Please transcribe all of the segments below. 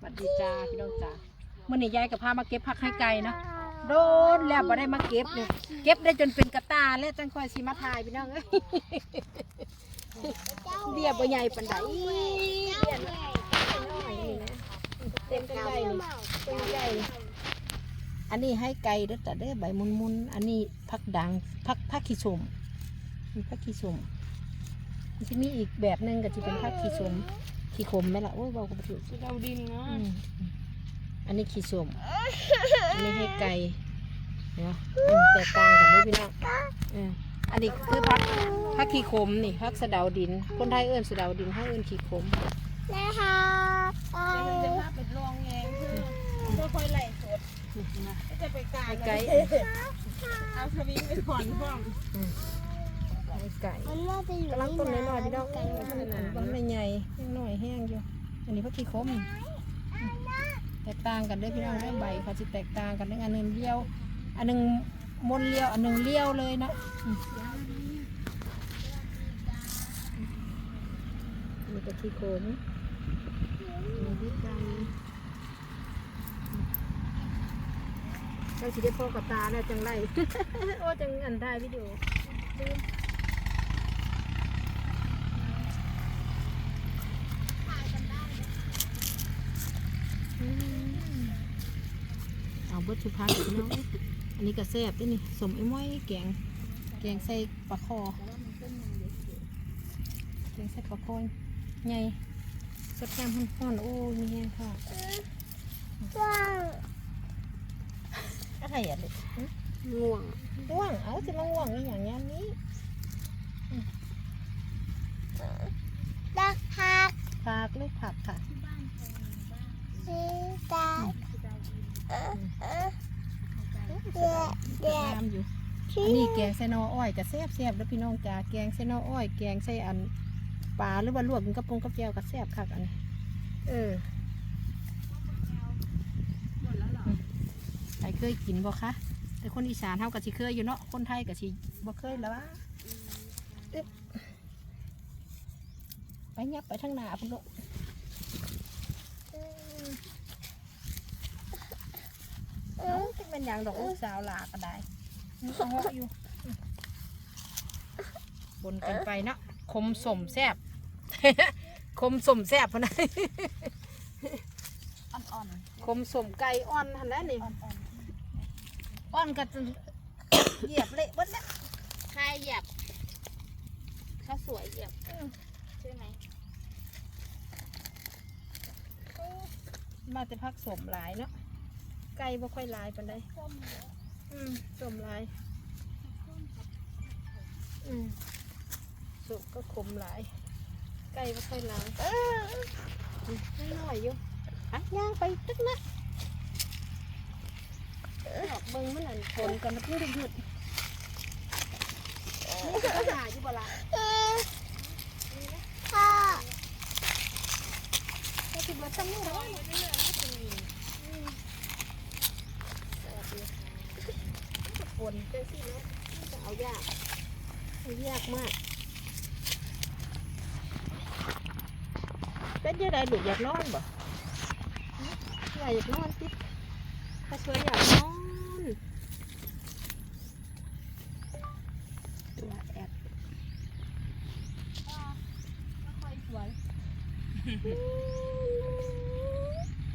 สวัสดีจ้าพี่น้องจ้าเมื่อนี้ยายกับพามาเก็บผักให้ไก่เนาะโดนแล้วบ่ได้มาเก็บเนี่ยเก็บได้จนเป็นกระตาแล้วจังค่อยสิมาถ่ายพี่น้องเอ้ยเรียบบ่ใหญ่ปานใดเรียบน้อยนี่นะเต็มไก่นี่เต็มไก่อันนี้ให้ไก่เด้อแต่เด้อใบมุนๆอันนี้ผักดังผักผักขี้สมมีผักขี้สมมันจะมีอีกแบบหนึงก็จะเป็นผักขี้สม ขี้ขมไหมล่ะโอ้ยเบาก็บ่ถูกสะเดาดินนะอืมอันนี้ขี้ส้มอันนี้ให้ไก่เนาะอืมแตกต่างกันด้วยพี่น้องเอออันนี้คือพักพักขี้ขมนี่พักสะเดาดิน คนไทยเอื้นสะเดาดินเขาเอื้นขี้ขมนะคะไปเดี๋ยวมันจะพาไปลองแงงเพื่อค่อยไหลสดจะไปกลางให้ไก่เอาสวิงไปผ่อนพร้อมให้ไก่มันน่าจะอยู่กำลังต้นน้อยๆพี่น้อง ไกล มันมันไม่ใหญ่ยังน้อยแห้ง อยู่อันนี้พักขี้ขมแตกต่างกันเด้วยพี่น้องได้อใบเขาจะแตกต่างกันเด้วยอันหนึงเลี้ยว อันหนึงมนเลี้ยว อันหนึงเลี้ยวเลยเนาะอืมนี่ก็ขี้ขมมีที่ไกลเราสิได้พ่อกับตาแล้วจังไรโอ้จังอันได้วิดีโอลืมอื บดชุพักพี่น้องอันนี้ก็แซ่บด้วยนี่สมไอ้ม้อยแกงแกงใส่ปลาคอแกงใส่ปลาคอใหญ่สับแกมห่อนๆโอ้มีแห้งค่ะว้าวอะไรอะเด็กง่วงง่วง เอาจะมาง่วงอีอย่างนี้นี้รักพักผักเลยผักค่ะสีตา เออเออเด็ดเด็ดงามอยู่ที่อันนี้แกงใส่หนออ้อยกับแซ่บแซ่บๆแล้วพี่น้องจ้าแกงใส่หนออ้อย แกงใส่อันปลาหรือว่าลวกกินกับปรุงกับแจวกับแซ่บคักอันนี้เอออืมใครเคยกินบ่คะแต่คนอีสานเท่ากับสิเคยอยู่เนาะคนไทยกับสิบ่เคยแล้ววะอึ๊บไปยับไปทางหน้าพุ่นโลก เอ เอ้า อ จะ เป็นอย่างดอกลูกสาวหลาก็ได้นี่ก็เหาะอยู่บนกันไปเนาะคมสมแซบ คมสมแซบพะนะอ่อนคมสมไก่อ่อนทันแล้วนี่อ่อนก็จะเหยียบเละเบิดแล้วๆใครเหยียบข้าวสวยเหยียบใช่ไหมมาแต่พักสมหลายเนาะ ไก่บ่ค่อยหลายปานใดอืมสมหลาย อืมสมก็ขมหลาย ไก่บ่ค่อยหลายเออไม่น้อยอยู่อะย่างไปตึกนะดอกเบิ้งมันอันผลกันนะเพื่อนหยุดนี่ก็หาอยู่บ่ละเออพ่อก็คือเบิดซ้ำนี่แล้วผ ลเจ้าสิเนาะจะเอายากเอายากมากเป็นยังไงลูกอยากนอนบ่หึอยากอยากนอนสิถ้าช่วยอยากนอนตัวแอบค่อยสวย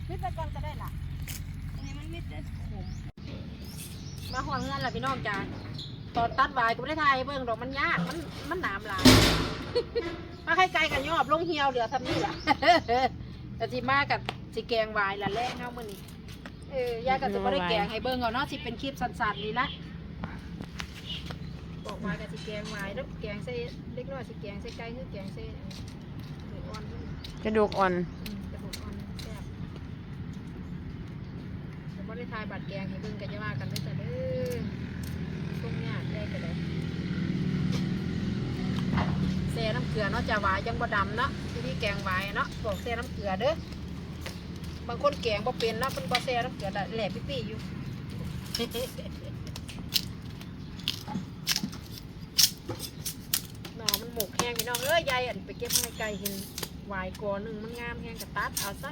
นี่ไปก่อนก็ได้ล่ะ อันนี้มันมีแต่ขม มาห่วงเงินล่ะพี่น้องจ้าตอนตัดวายก็ไม่ได้ทายเบิ่งดอกมันยากมันมันหนามหลายมาให้ไกลกันยอบลงเหี่ยวเหลือทำนี่ล่ะแต่ที่มากับสิแกงวายละแล่เงามื่อนี้เออยายก็จะไม่ได้แกงให้เบิ่งเอาเนาะสิเป็นคลิปสั้นๆนี่ละบอกมายกับสิแกงวายแล้วแกงใส่เล็กน้อยสิแกงใส่ไก่คือแกงใส่กระดูกอ่อนแซ่บ แต่ไม่ได้ทายบัตรแกงให้เบิ่งกันจะว่ากันด้วยจ้ะเด้อตรงเนี้ยได้กันเลยแซ่น้ำเกลือเนาะจะหวายยังบ่ดำเนาะที่นี่แกงหวายเนาะบอกแซ่น้ำเกลือเด้อบางคนแกงบ่เป็นเนาะเป็นบ่แซ่น้ำเกลือแหลบปี้ๆอยู่หน่อมันหมกแห้งพี่น้องเอ้ยยายอันไปเก็บให้ไก่เห็นวายกอหนึ่งมันงามแห้งกระตัดเอาซะ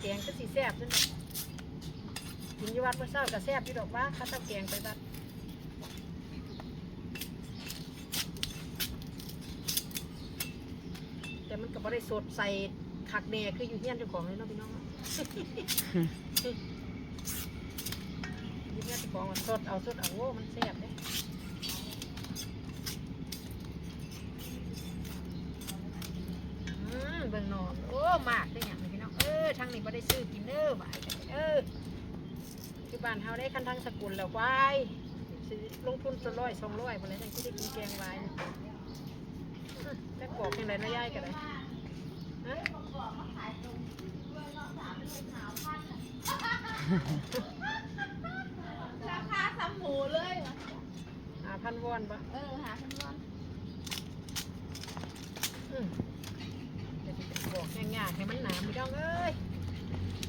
แกงก็สีแซ่บนั่นะ กินอยู่วัดเมื่อเช้าก็แซ่บอยู่ดอกว่าข้าวเต้าแกงไปวัดแต่มันก็บ่ได้สดใส่ขักแหน่คืออยู่เฮียนเจ้าของเลยเนาะพี่น้องอะอยู่เฮียนเจ้าของอะสดเอาสดเอาโว้มันแซ่บเด้อืมเบิ่งหนอนโอ้มากได้หยังเลยพี่น้องเออทางนี้บ่ได้ซื้อกินเด้อบ่ายเด้อ ที่บ้านเฮาได้คันทางสกุลแล้ววายสิลงทุนจะร้อยสองร้อยบ่เลยจังสิได้กินแกงวายนี่อื้อแต่กรอกจังได๋นะยายก็ได้ฮะราคาสามหมูเลยว่ะหาพันวอนปะเออหาคุณว่าอืมเดี๋ยวจะบอกง่ายๆให้มันหนาไม่ต้องเอ้ย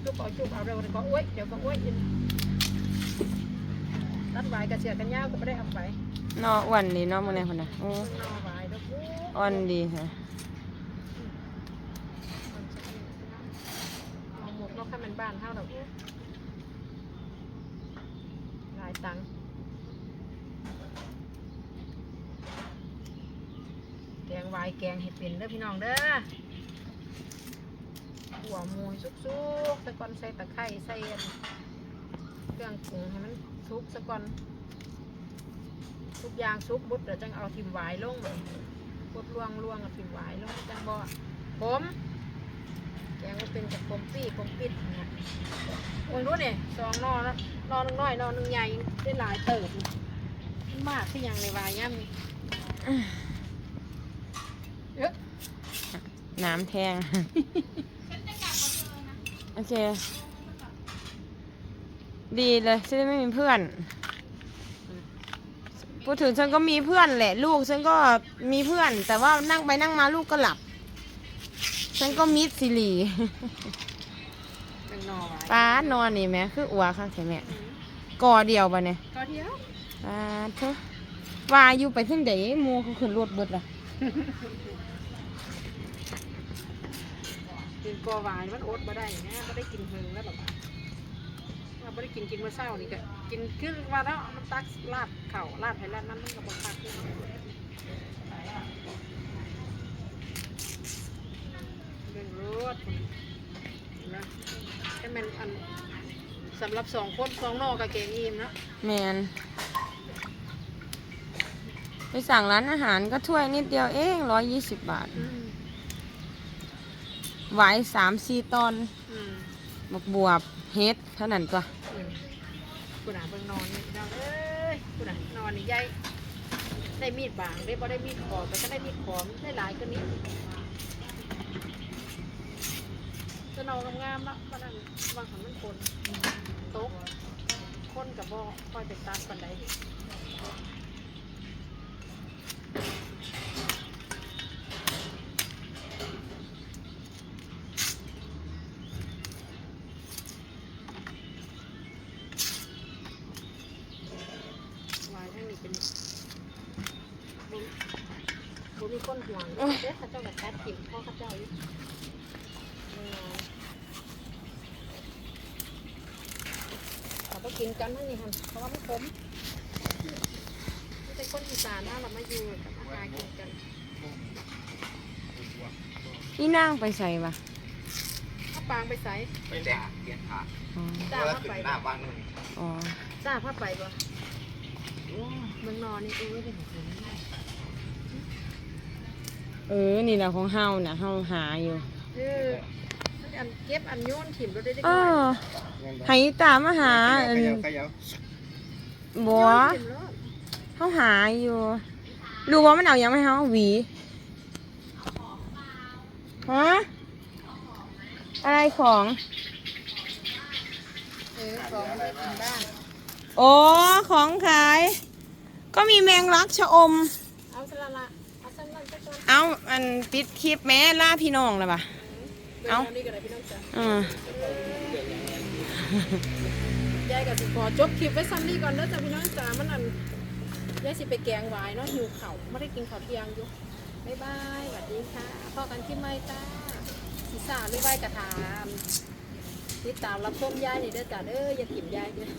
จุบเอาจุบเอาเร็วเดี๋ยวก็อ้วยเดี๋ยวก็อ้วยอีก ตัดไว้กระเสียกันยาวก็ไม่ได้เอาไปนออ้วนดีเนาะมื้อนี้พุ่นน่ะโอ้นอไว้แล้วกูอ่อนดีค่ะเอาหมวกนอกข้ามันบ้านเท่าดอกกูหลายตังค์แกงไวายแกงเห็ดเป็นเด้อพี่น้องเด้อหัวหมูสุกๆตะกอนใส่ตะไคร้ใส่อันเครื่องปรุงให้มัน สุกสะก่อนทุกอย่างสุกบุดเดี๋ยวจังเอาทิมหวายลงเลยบดลวงลวงกับทิมหวายลงจังบ่ผมแกงมันเป็นจากผมปี้ผมปิดนะโอ้ยรู้เนี่ยสองนอแล้วนอหนึ่งน้อยนอหนึ่งใหญ่ได้หลายเติบนี่มันมากที่ยังในวายย่ำนี่เอ๊ะน้ำแทงโอเค ดีเลยฉันจะไม่มีเพื่อน พูดถึงฉันก็มีเพื่อนแหละ ลูกฉันก็มีเพื่อน แต่ว่านั่งไปนั่งมาลูกก็หลับ ฉันก็มิดสิรีเป็นนอไว้ป้านอนนี่แม่คืออัวค่ะใช่ไหมก่อเดียวปะเนี่ยก็เดียวป้าเถอะว่าอยู่ไปถึงไหนหมูเขาขึ้นรถเบิดล่ะกินกอหวานมันอดมาได้นะไม่ได้กินเพิงแล้วหรอกว่า ไม่ได้กินกินเมื่อเช้านี่ก็กินขึ้นมาแล้วมันตักลาดเข่าลาดไทยลาดนั้นมันก็บคักขึ้นเรื่องรถนะให้มันอันสำหรับสองคนสองนอกกับเกงอิ่มเนาะแมนไปสั่งร้านอาหารก็ถ้วยนิดเดียวเองร้อยยี่สิบบาทอืมไหวสามสี่ตอนอืมบวบบวบเฮ็ดเท่านั้นตัว อืมกูน่ะเบิ่งนอนนี่น้องเอ้ยกูน่ะนอนนี่ใหญ่ได้มีดบางได้บ่ได้มีดขอแต่ก็ได้มีดขอมได้หลายกว่านี้จะนอนงามๆละมันนั่นวางของมันคนโต๊ะคนกับบ่คอยไปตัดปันใด บ่มีคนห่วงเด้อเขาเจ้ากับตัดถิ่มพ่อเขาเจ้าอยู่เขาก็กินกันทั้งนี้ค่ะเพราะว่าไม่ขมไม่ใช่คนอีสานนะเรามาอยู่กับมาหากินกันนี่นั่งไปใส่ปะถ้าปางไปใส่ไปแต่เปลี่ยนผ้าอ๋อจ้าแล้วผ้าขึ้นไปหน้าบ้านนู่นอ๋อจ้าผ้าไปบ่เมืองนอนนี่เออเป็นของผม เออ นี่แหละของเฮาน่ะเฮาหาอยู่เอออันเก็บอันโยนถิ่มเราได้ได้เออให้ตามมาหาอันขยับขยับบัวเฮาหาอยู่รู้ว่ามันเอาหยังไม่เฮาหวีฮะอะไรของ เออของไปกินบ้าน โอ้ของขาย ก็มีแมงลักชะอม เอาสละละ เอาสละละก่อนเอาอันปิดคลิปแม่ล่าพี่น้องแล้วปะเอาเดี๋ยวนี่ก็ได้พี่น้องจ้ะอืมยายกับสิขอจบคลิปไว้ซ้ำนี่ก่อนเด้อจ้ะพี่น้องจ้ามันอันยายสิไปแกงหวายเนาะหิวเข่าไม่ได้กินข้าวเที่ยงอยู่บ๊ายบายสวัสดีค่ะพ่อกันคลิปใหม่จ้าสีสาหรือใบกระถามติดตามรับชมยายนี่เด้อจ้ะเด้ออย่าถิ่มยายเด้อ